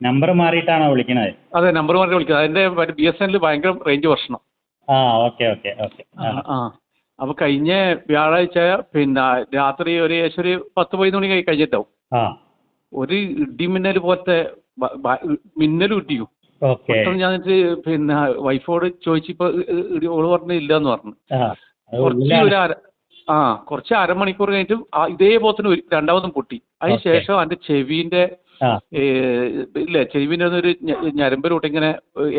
Number മാറിയിട്ടാണോ വിളിക്കണത്? അതെ number മാറി വിളിക്കുന്നത്. അതിന്റെ ബി എസ് എൻ എൽ ഭയങ്കര റേഞ്ച് പ്രശ്നം. ആ ഓക്കെ ഓക്കെ ഓക്കെ ആ അപ്പോൾ കഴിഞ്ഞ വ്യാഴാഴ്ച പിന്നെ രാത്രി ഒരു ഏകദേശം ഒരു പത്ത് പതിനൊന്ന് മണി കഴി കഴിഞ്ഞിട്ടാവും ആ. ഒരു ഇടിമിന്നൽ പോലത്തെ മിന്നൽ കിട്ടിയു? പെട്ടെന്ന് ഞാൻ എന്നിട്ട് പിന്നെ വൈഫോട് ചോദിച്ചപ്പോൾ ഓൾ പറഞ്ഞു ഇല്ല എന്ന് പറഞ്ഞു കുറച്ച്. ഒരു അര ആ കുറച്ച് അരമണിക്കൂർ കഴിഞ്ഞിട്ട് ഇതേപോലെ തന്നെ രണ്ടാമതും പൊട്ടി. അതിന് ശേഷം അതിന്റെ ചെവിന്റെ ചെവിന്റെ ഇല്ല ചെവിന്റെ ഒരു ഞരമ്പ് റൂട്ട് ഇങ്ങനെ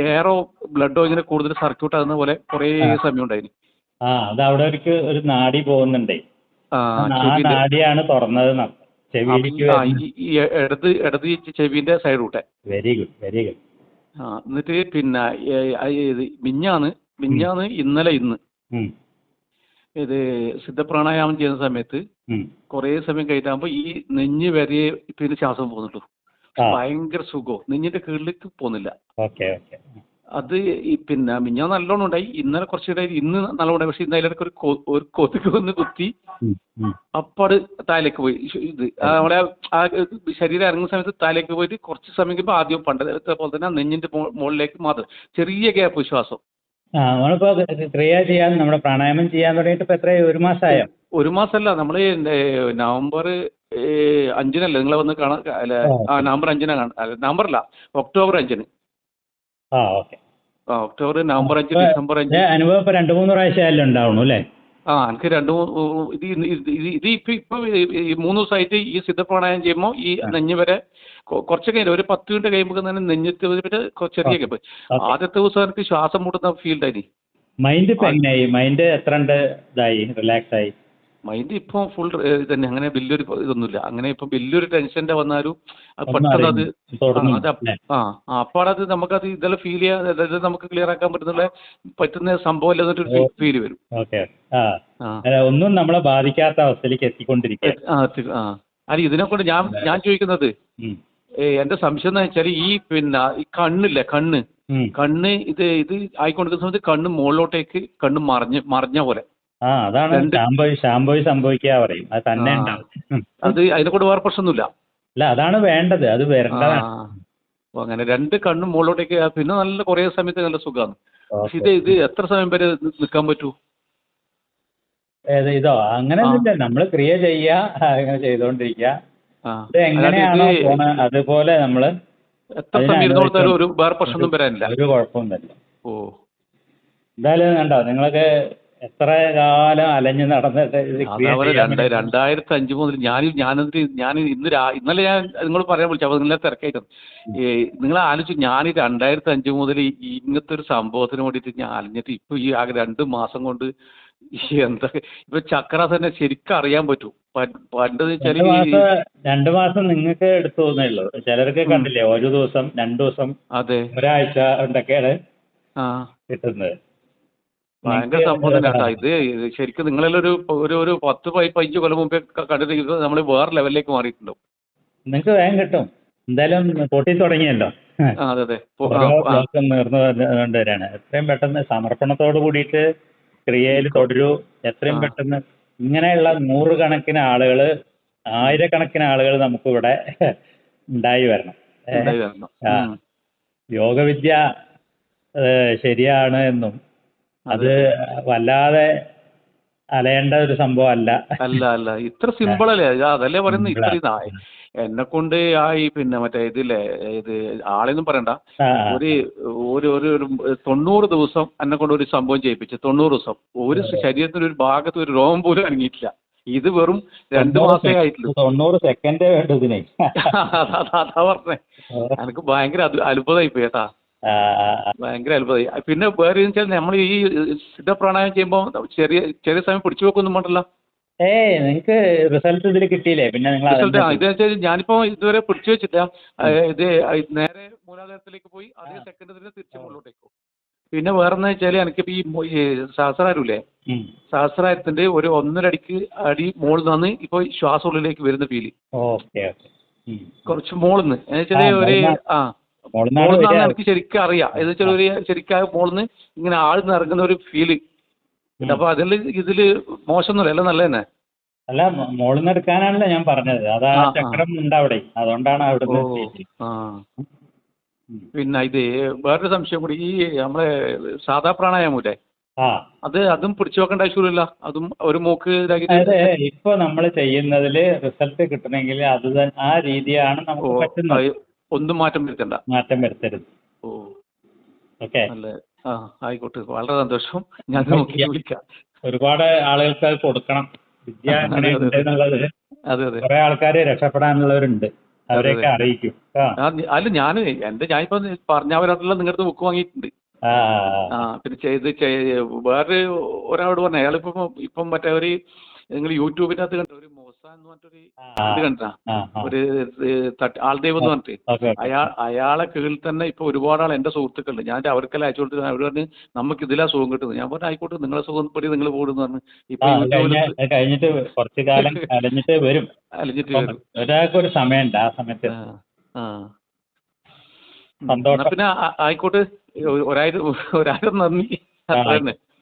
എയറോ ബ്ലഡോ ഇങ്ങനെ കൂടുതൽ സർക്യൂട്ട് ആകുന്ന പോലെ കുറേ. സമയം ഉണ്ടായിരുന്നു ആ അത് അവിടെ ഒരു ഒരു നാടി പോകുന്നുണ്ടേ. ആ നാടിയാണ് തുറന്നത് ഇടത് ഇടത് ചെവിന്റെ സൈഡ് റൂട്ടെ വെരി ഗുഡ് വെരി ഗുഡ് ആ എന്നിട്ട് പിന്നെ മിഞ്ഞാന്ന് മിഞ്ഞാന്ന് ഇന്നലെ ഇന്ന്. ഇത് സിദ്ധപ്രാണായാമം ചെയ്യുന്ന സമയത്ത് കുറേ സമയം കഴിഞ്ഞാകുമ്പോൾ ഈ നെഞ്ഞ് വരെ പിന്നെ ശ്വാസം പോകുന്നുള്ളൂ. ഭയങ്കര സുഖവും നെഞ്ഞിന്റെ കീഴിലേക്ക് പോകുന്നില്ല. അത് ഈ പിന്നെ മിഞ്ഞാ നല്ലോണം ഉണ്ടായി. ഇന്നലെ കുറച്ചുകൂടെ ഇന്ന് നല്ലോണം ഉണ്ടായി. പക്ഷെ ഇന്ന് അതിലിടയ്ക്ക് ഒരു ഒരു കൊതുക് വന്ന് കുത്തി അപ്പാട് താലേക്ക് പോയി. ഇത് നമ്മളെ നമ്മുടെ ആ ശരീരം ഇറങ്ങുന്ന സമയത്ത് താലേക്ക് പോയിട്ട് കുറച്ച് സമയം കഴിയുമ്പോൾ ആദ്യം പണ്ടത്തെ പോലെ തന്നെ നെഞ്ഞിന്റെ മുകളിലേക്ക് മാത്രം ചെറിയ ഗ്യാപ്പ് ശ്വാസം. ആ നമ്മളിപ്പോ ക്രിയ ചെയ്യാൻ നമ്മുടെ പ്രാണായാമം ചെയ്യാൻ തുടങ്ങിയിട്ട് ഇപ്പൊ എത്രയായി? ഒരു മാസമായോ? ഒരു മാസമല്ല നമ്മൾ നവംബർ അഞ്ചിനല്ലേ? നിങ്ങളെ വന്ന് കാണാൻ അല്ല ആ. നവംബർ അഞ്ചിനാണ് അല്ല നവംബറല്ല ഒക്ടോബർ അഞ്ചിന്. ആ ഓക്കെ. ആ ഒക്ടോബർ നവംബർ അഞ്ച് ഡിസംബർ അഞ്ച്. അനുഭവം ഇപ്പൊ രണ്ട് മൂന്ന് പ്രാവശ്യം പ്രാവശ്യമല്ലേ ഉണ്ടാവണു അല്ലേ? ആ എനിക്ക് രണ്ട് മൂന്ന് ഇത് ഇത് ഇപ്പം ഇപ്പം ഈ മൂന്ന് ദിവസമായിട്ട് ഈ സിദ്ധപ്രാണായം ചെയ്യുമ്പോൾ ഈ നെഞ്ഞ് വരെ കുറച്ച് കഴിഞ്ഞ് ഒരു പത്ത് മിനിറ്റ് കഴിയുമ്പോൾ തന്നെ നെഞ്ഞത്ത് വരെ ചെറിയ ഓക്കെ. ആദ്യത്തെ ദിവസം എനിക്ക് ശ്വാസം മുട്ടുന്ന ഫീൽ ഉണ്ടായി മൈൻഡ് ഇപ്പം എങ്ങനെയായി? മൈൻഡ് എത്ര ഉണ്ട് ഇതായി? റിലാക്സ് ആയി? മൈൻഡ് ഇപ്പം ഫുൾ തന്നെ അങ്ങനെ വലിയൊരു ഇതൊന്നുമില്ല. അങ്ങനെ ഇപ്പം വലിയൊരു ടെൻഷന്റെ വന്നാലും പെട്ടെന്ന് അത് അത് ആ അപ്പാടത് നമുക്കത് ഇതെല്ലാം ഫീൽ ചെയ്യാൻ അതായത് നമുക്ക് ക്ലിയർ ആക്കാൻ പറ്റുന്ന പറ്റുന്ന സംഭവം അല്ലെന്നൊരു ഫീൽ വരും. ഒന്നും നമ്മളെ ബാധിക്കാത്ത അവസ്ഥയിലേക്ക് എത്തിക്കൊണ്ടിരിക്കും അല്ല ഇതിനെ കൊണ്ട് ഞാൻ ഞാൻ ചോദിക്കുന്നത് എന്റെ സംശയം എന്ന് വെച്ചാൽ ഈ പിന്നെ ഈ കണ്ണില്ലേ കണ്ണ്. കണ്ണ് ഇത് ഇത് ആയിക്കൊണ്ടിരിക്കുന്ന സമയത്ത് കണ്ണ് മുകളിലോട്ടേക്ക് കണ്ണ് മറിഞ്ഞ് മറിഞ്ഞ പോലെ. ആ അതാണ് ശാംഭവി ഷാംപോയി സംഭവിക്കുക പറയും. അത് തന്നെ ഉണ്ടാവും. അത് അതിനെ കൊണ്ട് വേറെ പ്രശ്നമൊന്നുമില്ല. അല്ല അതാണ് വേണ്ടത്. അത് വരേണ്ടതാണ്. അങ്ങനെ രണ്ട് കണ്ണും മുകളിലോട്ടേക്ക് പിന്നെ നല്ല കുറേ സമയത്ത് നല്ല സുഖമാണ്. പക്ഷെ ഇത് ഇത് എത്ര സമയം വരെ നിൽക്കാൻ പറ്റൂ? ഇതോ? അങ്ങനെ നമ്മൾ നമ്മൾ ക്രിയ ചെയ്യുക അങ്ങനെ ചെയ്തുകൊണ്ടിരിക്കുക. ആ. ഇത് എങ്ങനെയാണോ പോണ അതുപോലെ നമ്മൾ എത്ര സമയം ഒരു വേറെ പ്രശ്നമൊന്നും വരാനില്ല. ഒരു കുഴപ്പമൊന്നുമില്ല ഓ. എന്തായാലും കണ്ടോ നിങ്ങളൊക്കെ എത്ര കാലം അലഞ്ഞു നടന്നിട്ട് അതേപോലെ രണ്ട് രണ്ടായിരത്തി അഞ്ച് മുതൽ ഞാൻ ഞാനെന്നിട്ട് ഞാൻ ഇന്ന് രാ ഇന്നലെ ഞാൻ നിങ്ങൾ പറയാൻ വിളിച്ചു. അപ്പോൾ നിങ്ങളെ തിരക്കായിട്ട് നിങ്ങൾ ആലോചിച്ചു ഞാൻ ഈ രണ്ടായിരത്തി അഞ്ച് മുതൽ ഇങ്ങനത്തെ ഒരു സംഭവത്തിന് വേണ്ടിയിട്ട് ഞാൻ അലഞ്ഞിട്ട് ഇപ്പൊ ഈ ആകെ രണ്ട് മാസം കൊണ്ട് എന്തൊക്കെ എന്താ ഇപ്പൊ ചക്ര തന്നെ ശരിക്കും അറിയാൻ പറ്റും. പണ്ട് രണ്ട് മാസം നിങ്ങൾക്ക് എടുത്തു തോന്നുള്ളു ചിലർക്ക് കണ്ടില്ലേ ഒരു ദിവസം രണ്ടു ദിവസം അതെ. ഒരാഴ്ച ഉണ്ടൊക്കെയാണ് ആ. കിട്ടുന്നത്? ഭയങ്കര സംഭവം തന്നെ കേട്ടോ. ഇത് ശരിക്കും നിങ്ങളെല്ലാം ഒരു ഒരു ഒരു പത്ത് പതി- പതിനഞ്ച് കൊല്ലം മുമ്പേ കണ്ടിട്ട് ഇത് നമ്മൾ വേറെ ലെവലിലേക്ക് മാറിയിട്ടുണ്ടാവും നിങ്ങൾക്ക് വേഗം കിട്ടും. എന്തായാലും പൊട്ടി തുടങ്ങിയല്ലോ. അതെ അതെ. നേർന്നു കൊണ്ടുവരാണ്. എത്രയും പെട്ടെന്ന് സമർപ്പണത്തോട് കൂടിയിട്ട് ക്രിയയിൽ തുടരൂ. എത്രയും പെട്ടെന്ന് ഇങ്ങനെയുള്ള നൂറുകണക്കിന് ആളുകൾ ആയിരക്കണക്കിന് ആളുകൾ നമുക്കിവിടെ ഉണ്ടായി വരണം. യോഗവിദ്യ ശരിയാണ് എന്നും അത് വല്ലാതെ അലയേണ്ട ഒരു സംഭവം അല്ല. അല്ല അല്ല. ഇത്ര സിമ്പിൾ അല്ലേ? അതല്ലേ പറയുന്നത്? ഇത്ര എന്നെ കൊണ്ട് ആയി ഈ പിന്നെ മറ്റേ ഇതില്ലേ ഇത് ആളെയൊന്നും പറയണ്ട. ഒരു ഒരു ഒരു തൊണ്ണൂറ് ദിവസം എന്നെ കൊണ്ട് ഒരു സംഭവം ചെയ്യിപ്പിച്ചു. തൊണ്ണൂറ് ദിവസം. ഒരു ശരീരത്തിന്റെ ഒരു ഭാഗത്ത് ഒരു രോഗം പോലും അനങ്ങിയിട്ടില്ല. ഇത് വെറും രണ്ടു മാസേ ആയിട്ടുള്ളൂ. തൊണ്ണൂറ് സെക്കൻഡേ വേണ്ടതിനെ അതാ പറഞ്ഞേ. എനിക്ക് ഭയങ്കര അത് അത്ഭുതമായി പോയി കേട്ടാ. ഭയങ്കര അത്ഭുതമായി. പിന്നെ വേറെ വെച്ചാൽ നമ്മൾ ഈ സിദ്ധപ്രാണായം ചെയ്യുമ്പോൾ ചെറിയ ചെറിയ സമയം പിടിച്ചു വെക്കൊന്നും വേണ്ടല്ലോ. ഏ റിസൾട്ട് ഇതിൽ കിട്ടിയില്ലേ? പിന്നെ നിങ്ങൾ റിസൾട്ട് അതിന്റെ- ഇത് വെച്ചാൽ ഞാനിപ്പോ ഇതുവരെ പിടിച്ചു വെച്ചില്ല. ഇത് നേരെ മൂലാധാരത്തിലേക്ക് പോയി അതേ സെക്കൻഡ് തന്നെ തിരിച്ചു മുകളിലോട്ടേക്ക് പിന്നെ വേറെന്ന് വെച്ചാൽ എനിക്കിപ്പോ ഈ സഹസ്രാരൂല്ലേ? സഹസ്രാരത്തിന്റെ ഒരു ഒന്നരടിക്ക് അടി മുകളിൽ നിന്ന് ഇപ്പൊ ശ്വാസം ഉള്ളിലേക്ക് വരുന്ന ഫീൽ കുറച്ച് മുകളിൽ നിന്ന് എന്ന് വെച്ചാൽ ഒരു ആ. മോളിന്നാണ്. എനിക്ക് ശരിക്കും അറിയാം. എന്ന് വെച്ചാൽ ഒരു ശരിക്കും മോളിന്ന് ഇങ്ങനെ ആൾ ഇറങ്ങുന്ന ഒരു ഫീൽ. അപ്പൊ അതിൽ ഇതിൽ മോശമൊന്നുമില്ല എല്ലാം നല്ല തന്നെ. അല്ല മോളിൽ നിന്ന് എടുക്കാനാണല്ലോ ഞാൻ പറഞ്ഞത്. അത്. ചക്രം ഉണ്ട് അവിടെ. അതുകൊണ്ടാണ് അവിടെ പിന്നെ ഇത് വേറൊരു സംശയം കൂടി ഈ നമ്മളെ സാധാ പ്രാണായാമൂലെ അത് അതും പിടിച്ചു വെക്കേണ്ട ആവശ്യമില്ല അതും ഒരു മൂക്ക് ഇതാക്കിയിട്ട് ഇപ്പൊ നമ്മൾ ചെയ്യുന്നതിൽ റിസൾട്ട് കിട്ടണമെങ്കിൽ അത് ആ രീതിയാണ് നമുക്ക് പറ്റുന്നത്. അത് ഒന്നും മാറ്റം വരുത്തണ്ട. മാറ്റം വരുത്തരുത്. ഓ. ഓക്കെ. ആ ആയിക്കോട്ടെ. വളരെ സന്തോഷം. ഞാൻ നോക്കി വിളിക്കാം. ഒരുപാട് ആളുകൾക്ക് അത് കൊടുക്കണം. വിദ്യ അങ്ങനെ അതെ അതെ. കുറെ ആൾക്കാർ രക്ഷപ്പെടാനുള്ളവരുണ്ട്. അവരെയൊക്കെ അറിയിക്കും. അല്ല ഞാൻ എന്റെ ഞാനിപ്പോ പറഞ്ഞവരായിട്ടുള്ള നിങ്ങളുടെ ബുക്ക് വാങ്ങിയിട്ടുണ്ട്. ആ പിന്നെ ചെയ്ത് ചെയ്- വേറെ ഒരാളോട് പറഞ്ഞു അയാളിപ്പോ ഇപ്പം മറ്റേ ഒരു നിങ്ങൾ യൂട്യൂബിന്റെ അകത്ത് കണ്ട? ഒരു മോസ എന്ന് പറഞ്ഞിട്ടൊരു ഇത് കണ്ടാ. ഒരു ആൾദൈവം എന്ന് പറഞ്ഞിട്ട്. അയാൾ അയാളെ കീഴിൽ തന്നെ ഇപ്പൊ ഒരുപാട് ആൾ എന്റെ സുഹൃത്തുക്കളുണ്ട്. ഞാൻ അവർക്കെല്ലാം അയച്ചു കൊടുത്തിട്ട് അവർ പറഞ്ഞ് നമുക്ക് ഇതിലാ സുഖം കിട്ടുന്നത്. ഞാൻ പറഞ്ഞു ആയിക്കോട്ടെ നിങ്ങളെ സുഖം പടി നിങ്ങൾ പോടുന്നു പറഞ്ഞു ഇപ്പൊ അത് അത് കഴിഞ്ഞിട്ട് കുറച്ചു കാലം അലഞ്ഞിട്ട് വരും. അലഞ്ഞിട്ട് വരും. ഒരാൾക്ക് ഒരു സമയമുണ്ട് ആ സമയത്ത്. പിന്നെ ആയിക്കോട്ടെ. ഒരാഴ്ച ഒരായിരം ഒരായിരം നന്ദി. അത്ര തന്നെ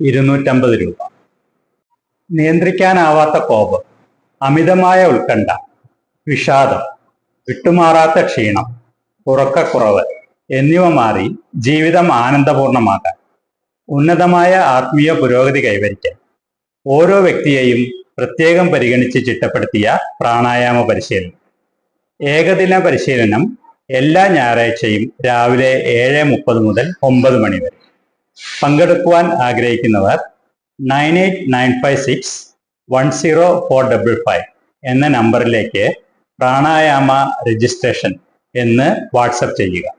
ഇരുന്നൂറ്റമ്പത് രൂപ. നിയന്ത്രിക്കാനാവാത്ത കോപം അമിതമായ ഉത്കണ്ഠ വിഷാദം വിട്ടുമാറാത്ത ക്ഷീണം ഉറക്കക്കുറവ് എന്നിവ മാറി ജീവിതം ആനന്ദപൂർണമാക്കാൻ ഉന്നതമായ ആത്മീയ പുരോഗതി കൈവരിക്കാൻ ഓരോ വ്യക്തിയെയും പ്രത്യേകം പരിഗണിച്ച് ചിട്ടപ്പെടുത്തിയ പ്രാണായാമ പരിശീലനം. ഏകദിന പരിശീലനം എല്ലാ ഞായറാഴ്ചയും രാവിലെ ഏഴ് മുപ്പത് മുതൽ ഒമ്പത് മണി വരെ. പങ്കെടുക്കുവാൻ ആഗ്രഹിക്കുന്നവർ nine eight nine five six one zero four double five എന്ന നമ്പറിലേക്ക് പ്രാണായാമ രജിസ്ട്രേഷൻ എന്ന് വാട്സപ്പ് ചെയ്യുക.